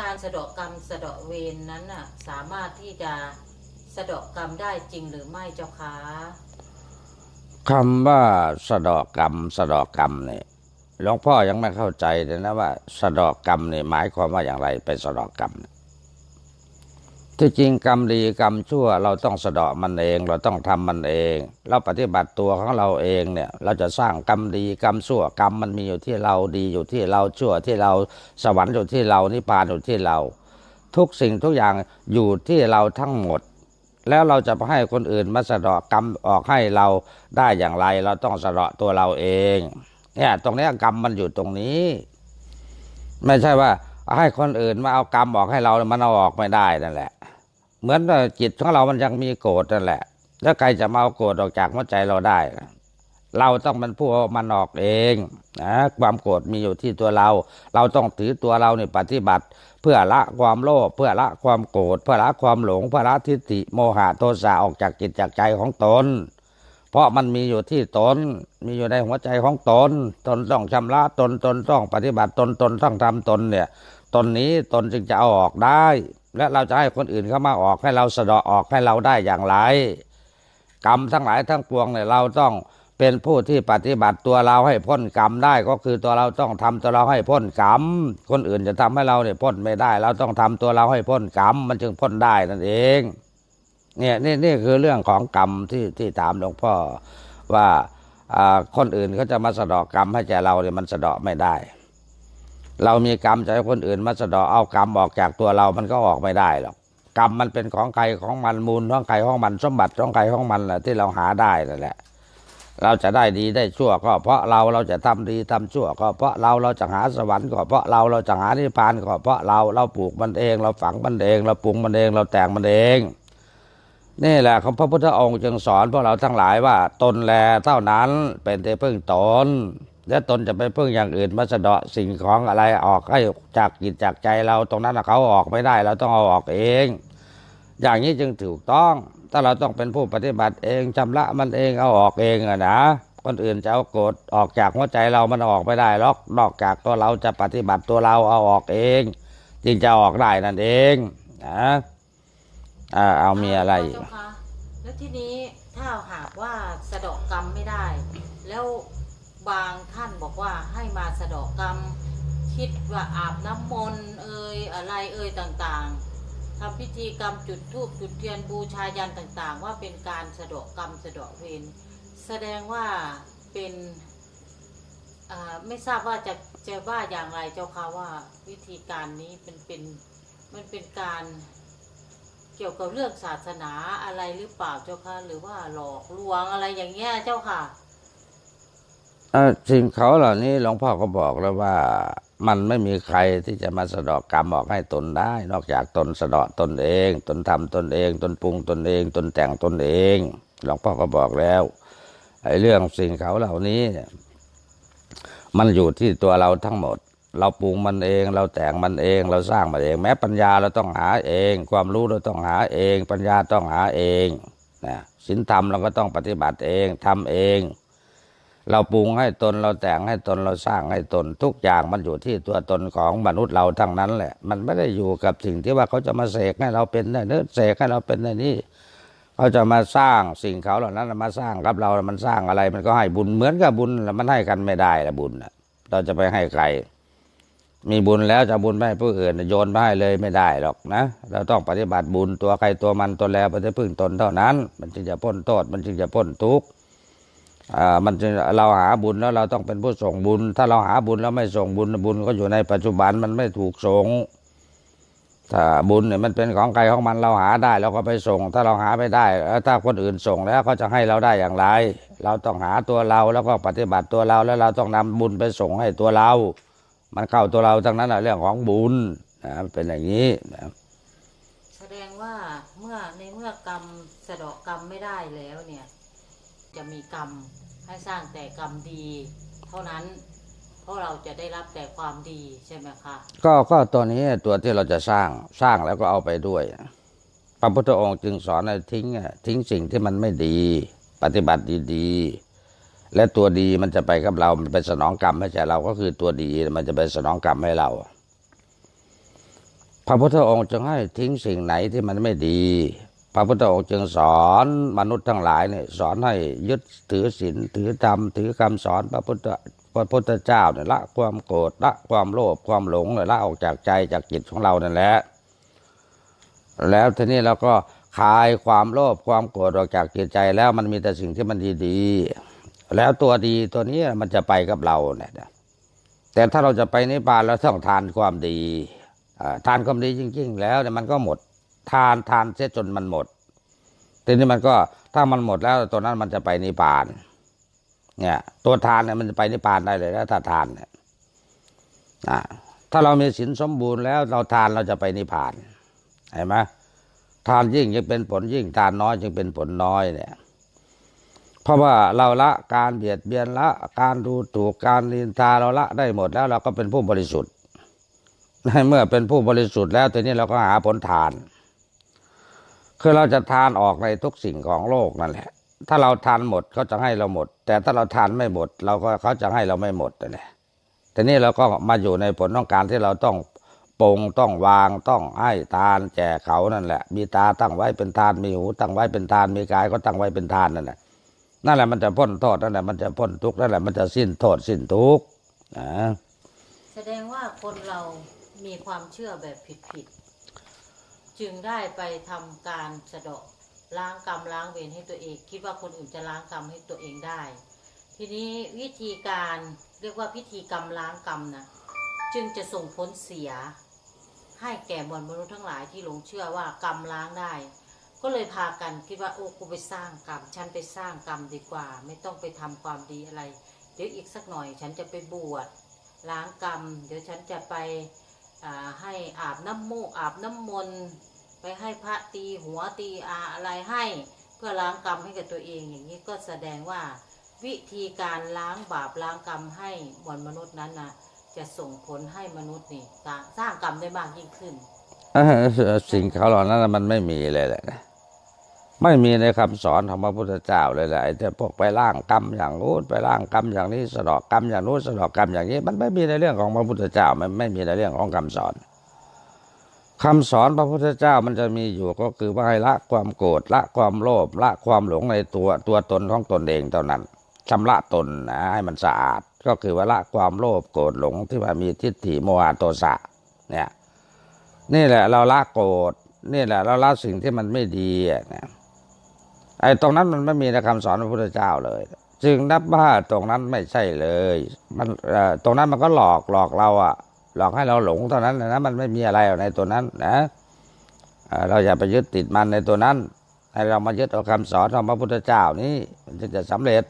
การสะเดาะกรรมสะเดาะเวรนั้นน่ะสามารถที่จะสะเดาะกรรมได้จริงหรือไม่เจ้าคะคำว่าสะเดอกกรรมสะเดอกกรรมเนี่ยหลวงพ่อยังไม่เข้าใจเลยนะว่า สะเดอกกรรมเนี่ยหมายความว่าอย่างไรเป็นสะเดอกกรรมเนี่ย ที่จริงกรรมดีกรรมชั่วเราต้องสะเดาะมันเอง เราต้องทำมันเอง เราปฏิบัติตัวของเราเองเนี่ย เราจะสร้างกรรมดีกรรมชั่วกรรมมันมีอยู่ที่เราดีอยู่ที่เราชั่วที่เราสวรรค์อยู่ที่เรานิพพานอยู่ที่เรา ทุกสิ่งทุกอย่างอยู่ที่เราทั้งหมด แล้วเราจะไปให้คนอื่นมาสะเดาะกรรมออกให้เราได้อย่างไร เราต้องสะเดาะตัวเราเองเนี่ยตรงนี้กรรมมันอยู่ตรงนี้ ไม่ใช่ว่า ให้คนอื่นมาเอากรรมออกให้เรา มันเอาออกไม่ได้นั่นแหละ เหมือนจิตของเรามันยังมีโกรธนั่นแหละ แล้วใครจะมาเอาโกรธออกจากหัวใจเราได้ เราต้องเป็นผู้มันออกเองนะความโกรธมีอยู่ที่ตัวเรา เราต้องถือตัวเราเนี่ยปฏิบัติ เพื่อละความโลภเพื่อละความโกรธเพื่อละความหลงเพื่อละทิฏฐิโมหะโทสะออกจากจิตจากใจของตนเพราะมันมีอยู่ที่ตน มีอยู่ในหัวใจของตน ตนต้องชำระตน ตนต้องปฏิบัติตน ตนต้องทำตนเนี่ย ตนนี้ตนจึงจะเอาออกได้ และเราจะให้คนอื่นเข้ามาออกให้เราสะเดาะออกให้เราได้อย่างไร กรรมทั้งหลายทั้งปวงเนี่ยเราต้องเป็นผู้ที่ปฏิบัติตัวเราให้พ้นกรรมได้ก็คือตัวเราต้องทำตัวเราให้พ้นกรรม คนอื่นจะทำให้เราเนี่ยพ้นไม่ได้ เราต้องทำตัวเราให้พ้นกรรม มันจึงพ้นได้นั่นเองเนี่ยนี่นี่คือเรื่องของกรรมที่ที่ถามหลวงพ่อว่าอ่าคนอื่นเขาจะมาสะเดอกกรรมให้แกเราเนี่ยมันสะเดาะไม่ได้ เรามีกรรมจะให้คนอื่นมาสะเดาะเอากรรมออกจากตัวเรามันก็ออกไม่ได้หรอกกรรมมันเป็นของใครของมันมูลของใครของมันสมบัติของใครของมันแหละที่เราหาได้นั่นแหละ เราจะได้ดีได้ชั่วก็เพราะเราเราจะทำดีทำชั่วก็เพราะเราเราจะหาสวรรค์ก็เพราะเราเราจะหานิพพานก็เพราะเราเราปลูกมันเอง เราฝังมันเอง เราปรุงมันเองเราแต่งมันเองนี่แหละของพระพุทธองค์จึงสอนพวกเราทั้งหลายว่าตนแลเท่านั้นเป็นที่พึ่งตน และตนจะไปพึ่งอย่างอื่นมาสะเดาะสิ่งของอะไรออกให้จากจิตจากใจเราตรงนั้นเขาออกไม่ได้ เราต้องเอาออกเอง อย่างนี้จึงถูกต้อง ถ้าเราต้องเป็นผู้ปฏิบัติเองชำระมันเองเอาออกเองอะนะคนอื่นจะเอาโกรธออกจากหัวใจเรามันออกไม่ได้หรอกนอกจากตัวเราจะปฏิบัติตัวเราเอาออกเอง จึงจะออกได้นั่นเองนะอ่าเอามีอะไรคะแล้วทีนี้ถ้าหากว่าสะเดาะกรรมไม่ได้ แล้ว บางท่านบอกว่าให้มาสะดาะกรรม คิดว่าอาบน้ำมนต์เอ่ยอะไรเอ่ยต่างๆทำพิธีกรรมจุดธูปจุดเทียนบูชายันต่างๆ ว่าเป็นการสะดาะกรรมสะดาะเวรแสดงว่าเป็นไม่ทราบว่าจะจะว่าอย่างไรเจ้าค่ะว่าวิธีการนี้เป็นเป็นมันเป็นการเกี่ยวกับเรื่องศาสนาอะไรหรือเปล่าเจ้าค่ะหรือว่าหลอกลวงอะไรอย่างเงี้ยเจ้าค่ะ สิ่งเขาเหล่านี้หลวงพ่อก็บอกแล้วว่ามันไม่มีใครที่จะมาสะดอกกรรมออกให้ตนได้ นอกจากตนสะดาะตนเอง ตนทำตนเอง ตนปรุงตนเอง ตนแต่งตนเองหลวงพ่อก็บอกแล้วไอ้เรื่องสิ่งเขาเหล่านี้ มันอยู่ที่ตัวเราทั้งหมด เราปรุงมันเอง เราแต่งมันเอง เราสร้างมันเอง แม้ปัญญาเราต้องหาเอง ความรู้เราต้องหาเอง ปัญญาต้องหาเองนะศีลธรรมเราก็ต้องปฏิบัติเองทำเอง เราปรุงให้ตนเราแต่งให้ตนเราสร้างให้ตน ทุกอย่างมันอยู่ที่ตัวตนของมนุษย์เราทั้งนั้นแหละ มันไม่ได้อยู่กับสิ่งที่ว่าเขาจะมาเสกให้เราเป็นได้เนื้อเสกให้เราเป็นได้นี่เขาจะมาสร้างสิ่งเขาเหล่านั้นมาสร้างกับเรา มันสร้างอะไร มันก็ให้บุญเหมือนกับบุญแหละมันให้กันไม่ได้ละบุญเราจะไปให้ใคร มีบุญแล้วจะบุญไปให้ผู้อื่นโยนไปให้เลยไม่ได้หรอกนะ เราต้องปฏิบัติบุญตัวใครตัวมันตัวแล้วไปจะพึ่งตนเท่านั้น มันจึงจะพ้นโทษมันจึงจะพ้นทุกข์ มันเราหาบุญแล้วเราต้องเป็นผู้ส่งบุญ ถ้าเราหาบุญแล้วไม่ส่งบุญบุญก็อยู่ในปัจจุบันมันไม่ถูกส่งถ้าบุญเนี่ยมันเป็นของใครของมันเราหาได้เราก็ไปส่ง ถ้าเราหาไม่ได้แล้วถ้าคนอื่นส่งแล้วเขาจะให้เราได้อย่างไร เราต้องหาตัวเราแล้วก็ปฏิบัติตัวเราแล้วเราต้องนำบุญไปส่งให้ตัวเรา มันเข้าตัวเราทั้งนั้นแหละเรื่องของบุญนะเป็นอย่างนี้นะแสดงว่าเมื่อในเมื่อกรรมสะเดาะกรรมไม่ได้แล้วเนี่ย จะมีกรรมให้สร้างแต่กรรมดี เท่านั้น เพราะเราจะได้รับแต่ความดีใช่ไหมคะก็ก็ตัวนี้ตัวที่เราจะสร้างสร้างแล้วก็เอาไปด้วยพระพุทธองค์จึงสอนให้ทิ้งทิ้งสิ่งที่มันไม่ดี ปฏิบัติดีๆและตัวดีมันจะไปกับเรา มันไปสนองกรรมให้แก่เราก็คือตัวดีมันจะไปสนองกรรมให้เราพระพุทธองค์จึงให้ทิ้งสิ่งไหนที่มันไม่ดี พระพุทธองค์จึงสอนมนุษย์ทั้งหลายเนี่ยสอนให้ยึดถือศีลถือธรรมถือคำสอนพระพุทธพระพุทธเจ้าเนี่ยละความโกรธละความโลภความหลงเนี่ยละออกจากใจจากจิตของเรานั่นแหละแล้วทีนี้เราก็คลายความโลภความโกรธออกจากจิตใจแล้วมันมีแต่สิ่งที่มันดีๆแล้วตัวดีตัวนี้มันจะไปกับเราเนี่ยแต่ถ้าเราจะไปนิพพานเราต้องทานความดีทานความดีจริง ๆ แล้วเนี่ยมันก็หมด ทานทานเสียจนมันหมดทีนี้มันก็ถ้ามันหมดแล้วตัวนั้นมันจะไปนิพพาน เนี่ย ตัวทานเนี่ยมันจะไปนิพพานได้เลยนะถ้าทานเนี่ยถ้าเรามีศีลสมบูรณ์แล้วเราทานเราจะไปนิพพานเห็นไหมทานยิ่งยังเป็นผลยิ่งทานน้อยจึงเป็นผลน้อยเนี่ย เพราะว่าเราละการเบียดเบียนละ การดูถูกการนินทาเราละได้หมดแล้วเราก็เป็นผู้บริสุทธิ์เมื่อเป็นผู้บริสุทธิ์แล้วทีนี้เราก็หาผลทาน คือเราจะทานออกในทุกสิ่งของโลกนั่นแหละ ถ้าเราทานหมดเขาจะให้เราหมด แต่ถ้าเราทานไม่หมด เราก็เขาจะให้เราไม่หมดนั่นแหละทีนี้เราก็มาอยู่ในผลต้องการที่เราต้องปรงต้องวางต้องให้ทานแจกเขานั่นแหละ มีตาตั้งไว้เป็นทานมีหู ตั้งไว้เป็นทานมีกายก็ตั้งไว้เป็นทานนั่นแหละนั่นแหละมันจะพ้นโทษนั่นแหละมันจะพ้นทุกข์นั่นแหละมันจะสิ้นโทษสิ้นทุกข์นะแสดงว่าคนเรามีความเชื่อแบบผิดๆ จึงได้ไปทำการสะเดาะล้างกรรมล้างเวรให้ตัวเอง คิดว่าคนอื่นจะล้างกรรมให้ตัวเองได้ ทีนี้วิธีการเรียกว่าพิธีกรรมล้างกรรมนะจึงจะส่งผลเสีย ให้แก่มวลมนุษย์ทั้งหลายที่หลงเชื่อว่ากรรมล้างได้ ก็เลยพากันคิดว่าโอ้กูไปสร้างกรรมฉันไปสร้างกรรมดีกว่า ไม่ต้องไปทำความดีอะไรเดี๋ยวอีกสักหน่อยฉันจะไปบวชล้างกรรม เดี๋ยวฉันจะไปให้อาบน้ำมูกอาบน้ำมนต์ ไปให้พระตีหัวตีอาอะไรให้เพื่อล้างกรรมให้กับตัวเองอย่างนี้ก็แสดงว่า วิธีการล้างบาปล้างกรรมให้มวลมนุษย์นั้นนะจะส่งผลให้มนุษย์นี่สร้างกรรมได้มากยิ่งขึ้นสิ่งเขาเหล่านั้นมันไม่มีเลยแหละไม่มีในคำสอนของพระพุทธเจ้าเลยแหละไอ้แต่พวกไปล่างกรรมอย่างนู้นไปล่างกรรมอย่างนี้สะดอกกรรมอย่างนู้นสะดอกกรรมอย่างนี้ มันไม่มีในเรื่องของพระพุทธเจ้ามันไม่มีในเรื่องของคำสอน คำสอนพระพุทธเจ้ามันจะมีอยู่ก็คือว่าให้ละความโกรธละความโลภละความหลงในตัวตัวตนของตนเองเท่านั้นชำระตนนะให้มันสะอาด ก็คือว่าละความโลภโกรธหลงที่ว่ามีทิฏฐิโมหะโทสะเนี่ยนี่แหละเราละโกรธนี่แหละเราละสิ่งที่มันไม่ดีอะนะไอ้ตรงนั้นมันไม่มีในคำสอนพระพุทธเจ้าเลย จึงนับว่าตรงนั้นไม่ใช่เลย มันตรงนั้นมันก็หลอกหลอกเราอะ หลอกให้เราหลงเท่านั้นนะมันไม่มีอะไรในตัวนั้นนะเราอย่าไปยึดติดมันในตัวนั้น ให้เรามายึดเอาคำสอนของพระพุทธเจ้านี้มันจึงจะสำเร็จ